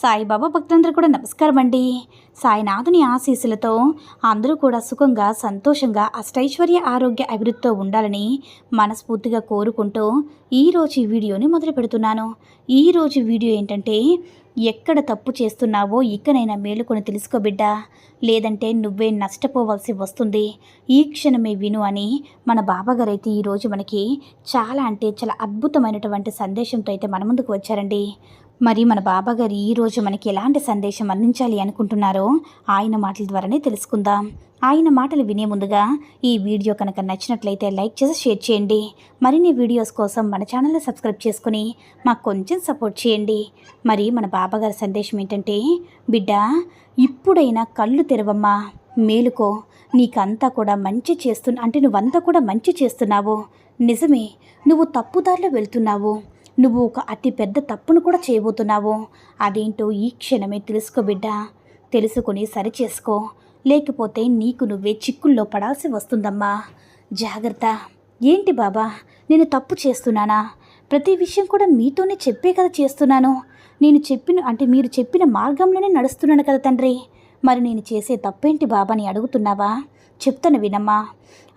సాయిబాబా భక్తులందరూ కూడా నమస్కారం అండి సాయినాథుని ఆశీస్సులతో అందరూ కూడా సుఖంగా సంతోషంగా అష్టైశ్వర్య ఆరోగ్య అభివృద్ధితో ఉండాలని మనస్ఫూర్తిగా కోరుకుంటూ ఈరోజు ఈ వీడియోని మొదలు పెడుతున్నాను. ఈరోజు వీడియో ఏంటంటే ఎక్కడ తప్పు చేస్తున్నావో ఇకనైనా మేలుకొని తెలుసుకోబిడ్డా లేదంటే నువ్వే నష్టపోవాల్సి వస్తుంది. ఈ క్షణమే విను అని మన బాబాగారు అయితే ఈరోజు మనకి చాలా అంటే చాలా అద్భుతమైనటువంటి సందేశంతో అయితే మన ముందుకు వచ్చారండి. మరి మన బాబాగారు ఈరోజు మనకి ఎలాంటి సందేశం అందించాలి అనుకుంటున్నారో ఆయన మాటల ద్వారానే తెలుసుకుందాం. ఆయన మాటలు వినే ముందుగా ఈ వీడియో కనుక నచ్చినట్లయితే లైక్ చేసి షేర్ చేయండి. మరిన్ని వీడియోస్ కోసం మన ఛానల్ని సబ్స్క్రైబ్ చేసుకుని మాకు కొంచెం సపోర్ట్ చేయండి. మరి మన బాబాగారి సందేశం ఏంటంటే బిడ్డ ఇప్పుడైనా కళ్ళు తెరవమ్మా. మేలుకో. నీకంతా కూడా మంచి చేస్తున్నా అంటే నువ్వంతా కూడా మంచి చేస్తున్నావు. నిజమే నువ్వు తప్పుదారిలో వెళ్తున్నావు. నువ్వు ఒక అతి పెద్ద తప్పును కూడా చేయబోతున్నావు. అదేంటో ఈ క్షణమే తెలుసుకో బిడ్డ. తెలుసుకుని సరిచేసుకో లేకపోతే నీకు నువ్వే చిక్కుల్లో పడాల్సి వస్తుందమ్మా. జాగ్రత్త. ఏంటి బాబా? నేను తప్పు చేస్తున్నానా? ప్రతి విషయం కూడా మీతోనే చెప్పే కదా చేస్తున్నాను. నేను చెప్పిన అంటే మీరు చెప్పిన మార్గంలోనే నడుస్తున్నాను కదా తండ్రి. మరి నేను చేసే తప్పేంటి బాబాని అడుగుతున్నావా? చెప్తాను వినమ్మా.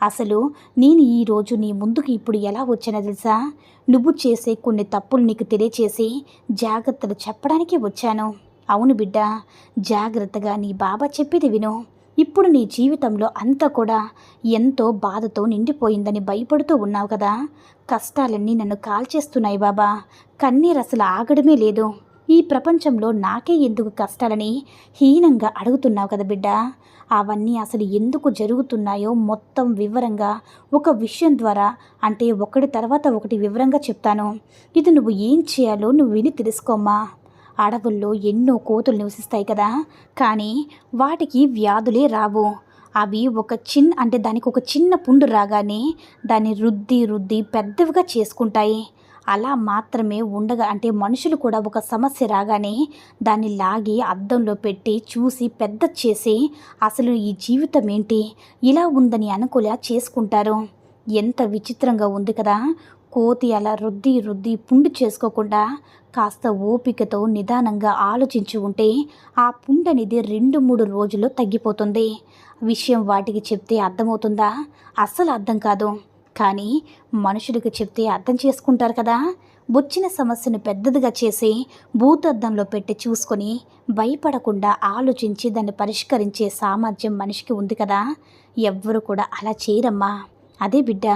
అసలు నేను ఈరోజు నీ ముందుకు ఇప్పుడు ఎలా వచ్చానో తెలుసా? నువ్వు చేసే కొన్ని తప్పులు నీకు తెలియచేసి జాగ్రత్తలు చెప్పడానికి వచ్చాను. అవును బిడ్డ జాగ్రత్తగా నీ బాబా చెప్పేది విను. ఇప్పుడు నీ జీవితంలో అంతా కూడా ఎంతో బాధతో నిండిపోయిందని భయపడుతూ ఉన్నావు కదా. కష్టాలన్నీ నన్ను కాల్చేస్తున్నాయి బాబా. కన్నీరు అసలు ఆగడమే లేదు. ఈ ప్రపంచంలో నాకే ఎందుకు కష్టాలని హీనంగా అడుగుతున్నావు కదా బిడ్డ. అవన్నీ అసలు ఎందుకు జరుగుతున్నాయో మొత్తం వివరంగా ఒక విషయం ద్వారా అంటే ఒకటి తర్వాత ఒకటి వివరంగా చెప్తాను. ఇది నువ్వు ఏం చేయాలో నువ్వు విని తెలుసుకోమ్మా. అడవుల్లో ఎన్నో కోతులు నివసిస్తాయి కదా కానీ వాటికి వ్యాధులే రావు. అవి ఒక చిన్న అంటే దానికి ఒక చిన్న పుండు రాగానే దాన్ని రుద్ది రుద్ది పెద్దవిగా చేసుకుంటాయి. అలా మాత్రమే ఉండగా అంటే మనుషులు కూడా ఒక సమస్య రాగానే దాన్ని లాగి అద్దంలో పెట్టి చూసి పెద్ద చేసి అసలు ఈ జీవితం ఏంటి? ఇలా ఉందని అనుకులా చేసుకుంటారు. ఎంత విచిత్రంగా ఉంది కదా. కోతి అలా రుద్ది రుద్ది పుండు చేసుకోకుండా కాస్త ఓపికతో నిదానంగా ఆలోచించి ఉంటే ఆ పుండు అనేది రెండు మూడు రోజుల్లో తగ్గిపోతుంది. విషయం వాటికి చెప్తే అర్థమవుతుందా? అస్సలు అర్థం కాదు. కానీ మనుషులకు చెప్తే అర్థం చేసుకుంటారు కదా? వచ్చిన సమస్యను పెద్దదిగా చేసి భూతద్దంలో పెట్టి చూసుకొని భయపడకుండా ఆలోచించి దాన్ని పరిష్కరించే సామర్థ్యం మనిషికి ఉంది కదా? ఎవ్వరు కూడా అలా చేయరమ్మా. అదే బిడ్డ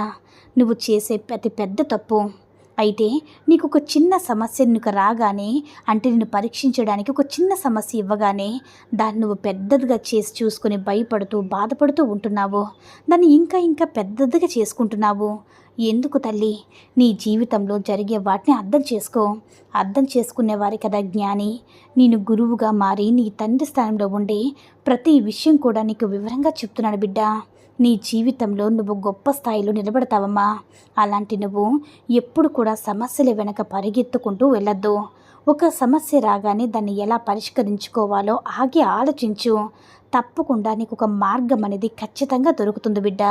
నువ్వు చేసే అతి పెద్ద తప్పు అయితే నీకు ఒక చిన్న సమస్య నీకు రాగానే అంటే నిన్ను పరీక్షించడానికి ఒక చిన్న సమస్య ఇవ్వగానే దాన్ని నువ్వు పెద్దదిగా చేసి చూసుకొని భయపడుతూ బాధపడుతూ ఉంటున్నావు. దాన్ని ఇంకా ఇంకా పెద్దదిగా చేసుకుంటున్నావు. ఎందుకు తల్లి? నీ జీవితంలో జరిగే వాటిని అర్థం చేసుకో. అర్థం చేసుకునేవారి కదా జ్ఞాని. నేను గురువుగా మారి నీ తండ్రి స్థానంలో ఉండి ప్రతి విషయం కూడా నీకు వివరంగా చెప్తున్నాను బిడ్డ. నీ జీవితంలో నువ్వు గొప్ప స్థాయిలో నిలబడతావమ్మా. అలాంటి నువ్వు ఎప్పుడు కూడా సమస్యల వెనక పరిగెత్తుకుంటూ వెళ్ళొద్దు. ఒక సమస్య రాగానే దాన్ని ఎలా పరిష్కరించుకోవాలో ఆగి ఆలోచించు. తప్పకుండా నీకు ఒక మార్గం అనేది ఖచ్చితంగా దొరుకుతుంది బిడ్డ.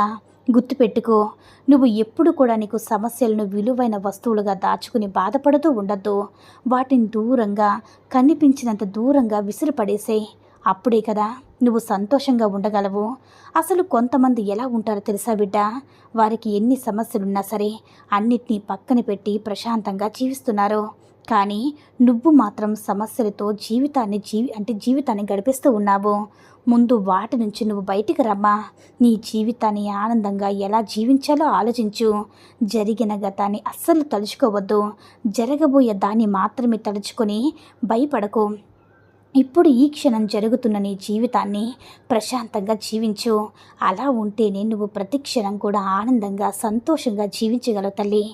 గుర్తుపెట్టుకో నువ్వు ఎప్పుడు కూడా నీకు సమస్యలను విలువైన వస్తువులుగా దాచుకుని బాధపడుతూ ఉండద్దు. వాటిని దూరంగా కనిపించినంత దూరంగా విసిరిపడేసే అప్పుడే కదా నువ్వు సంతోషంగా ఉండగలవు. అసలు కొంతమంది ఎలా ఉంటారో తెలుసా బిడ్డ? వారికి ఎన్ని సమస్యలున్నా సరే అన్నిటినీ పక్కన పెట్టి ప్రశాంతంగా జీవిస్తున్నారు. కానీ నువ్వు మాత్రం సమస్యలతో జీవితాన్ని జీవి అంటే జీవితాన్ని గడిపిస్తూ ఉన్నావు. ముందు వాటి నుంచి నువ్వు బయటికి రమ్మా. నీ జీవితాన్ని ఆనందంగా ఎలా జీవించాలో ఆలోచించు. జరిగిన గతాన్ని అస్సలు తలుచుకోవద్దు. జరగబోయే దాన్ని మాత్రమే తలుచుకొని భయపడకు. ఇప్పుడు ఈ క్షణం జరుగుతున్న నీ జీవితాన్ని ప్రశాంతంగా జీవించు. అలా ఉంటేనే నువ్వు ప్రతి క్షణం కూడా ఆనందంగా సంతోషంగా జీవించగలవు తల్లి.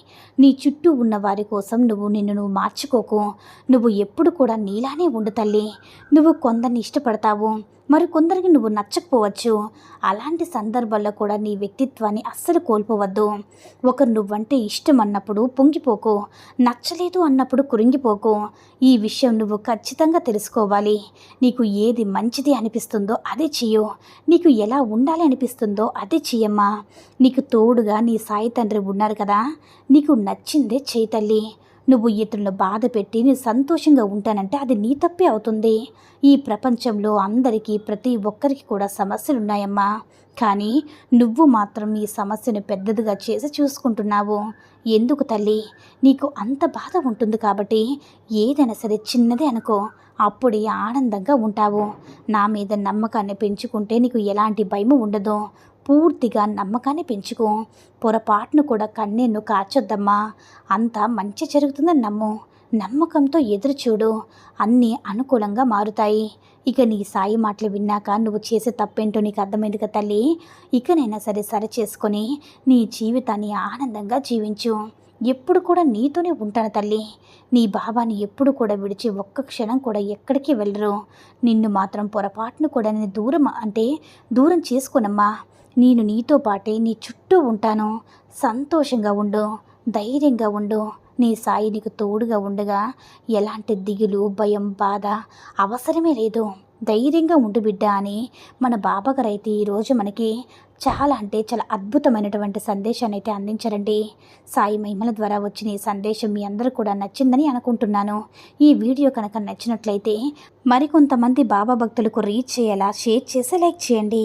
నీ చుట్టూ ఉన్న వారి కోసం నువ్వు నిన్ను నువ్వు మార్చుకోకు. నువ్వు ఎప్పుడు కూడా నీలానే ఉండు తల్లి. నువ్వు కొందరిని ఇష్టపడతావు. మరి కొందరికి నువ్వు నచ్చకపోవచ్చు. అలాంటి సందర్భాల్లో కూడా నీ వ్యక్తిత్వాన్ని అస్సలు కోల్పోవద్దు. ఒకరు నువ్వంటే ఇష్టం అన్నప్పుడు పొంగిపోకు. నచ్చలేదు అన్నప్పుడు కురింగిపోకు. ఈ విషయం నువ్వు ఖచ్చితంగా తెలుసుకోవాలి. నీకు ఏది మంచిది అనిపిస్తుందో అదే చెయ్యు. నీకు ఎలా ఉండాలి అనిపిస్తుందో అదే చెయ్యమ్మా. నీకు తోడుగా నీ సాయి తండ్రి ఉన్నారు కదా. నీకు నచ్చిందే చేయి తల్లి. నువ్వు ఇతరులను బాధ పెట్టి నేను సంతోషంగా ఉంటానంటే అది నీ తప్పే అవుతుంది. ఈ ప్రపంచంలో అందరికీ ప్రతి ఒక్కరికి కూడా సమస్యలు ఉన్నాయమ్మా కానీ నువ్వు మాత్రం ఈ సమస్యను పెద్దదిగా చేసి చూసుకుంటున్నావు. ఎందుకు తల్లి? నీకు అంత బాధ ఉంటుంది కాబట్టి ఏదైనా సరే చిన్నదే అనుకో. అప్పుడే ఆనందంగా ఉంటావు. నా మీద నమ్మకాన్ని పెంచుకుంటే నీకు ఎలాంటి భయము ఉండదు. పూర్తిగా నమ్మకాన్ని పెంచుకో. పొరపాటును కూడా కన్నీను కార్చొద్దమ్మా. అంతా మంచి జరుగుతుందని నమ్ము. నమ్మకంతో ఎదురు చూడు. అన్నీ అనుకూలంగా మారుతాయి. ఇక నీ సాయి మాటలు విన్నాక నువ్వు చేసే తప్పేంటో నీకు అర్థమైంది కదా తల్లి? ఇకనైనా సరే సరి చేసుకొని నీ జీవితాన్ని ఆనందంగా జీవించు. ఎప్పుడు కూడా నీతోనే ఉంటాను తల్లి. నీ బాబాని ఎప్పుడు కూడా విడిచి ఒక్క క్షణం కూడా ఎక్కడికి వెళ్ళరు. నిన్ను మాత్రం పొరపాటును కూడా నేను దూరం అంటే దూరం చేసుకోనమ్మా. నేను నీతో పాటే నీ చుట్టూ ఉంటాను. సంతోషంగా ఉండు ధైర్యంగా ఉండు. నీ సాయి నీకు తోడుగా ఉండగా ఎలాంటి దిగులు భయం బాధ అవసరమే లేదు. ధైర్యంగా ఉండు బిడ్డ అని మన బాబాగారు అయితే ఈరోజు మనకి చాలా అంటే చాలా అద్భుతమైనటువంటి సందేశాన్ని అయితే అందించారండి. సాయి మహిమల ద్వారా వచ్చిన ఈ సందేశం మీ అందరూ కూడా నచ్చిందని అనుకుంటున్నాను. ఈ వీడియో కనుక నచ్చినట్లయితే మరికొంతమంది బాబా భక్తులకు రీచ్ చేయాలా షేర్ చేసి లైక్ చేయండి.